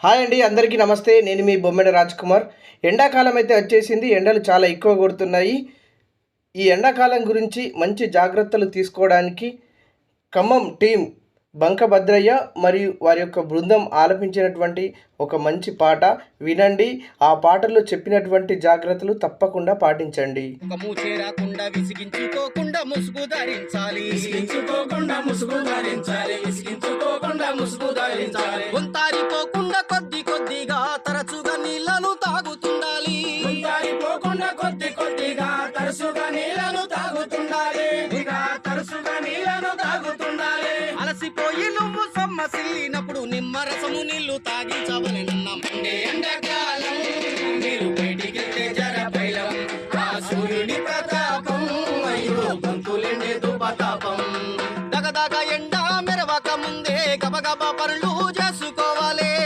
Hi అండి అందరికీ నమస్తే. నేను మీ బొమ్మెడ రాజ్ కుమార్ ఎండాకాలం అయితే వచ్చేసింది ఎండలు చాలా ఎక్కువ కొడుతున్నాయి. ఈ ఎండాకాలం గురించి మంచి జాగ్రత్తలు తీసుకోవడానికి ఖమ్మం టీం బంకభద్రయ్య మరియు వారి యొక్క బృందం ఆలపించినటువంటి ఒక మంచి పాట వినండి. ఆ పాటలో చెప్పినటువంటి జాగ్రత్తలు తప్పకుండా పాటించండి. ముసుగు ధరించాలి. ఇక తరచుగా నీళ్ళను తాగుతుండాలి. ఇక తరచుగా నీళ్ళను తాగుతుండాలి. అలసిపోయి నువ్వు సొమ్మసిల్లినప్పుడు నిమ్మరసము నీళ్ళు తాగించవని ముందే గబగబ పరులు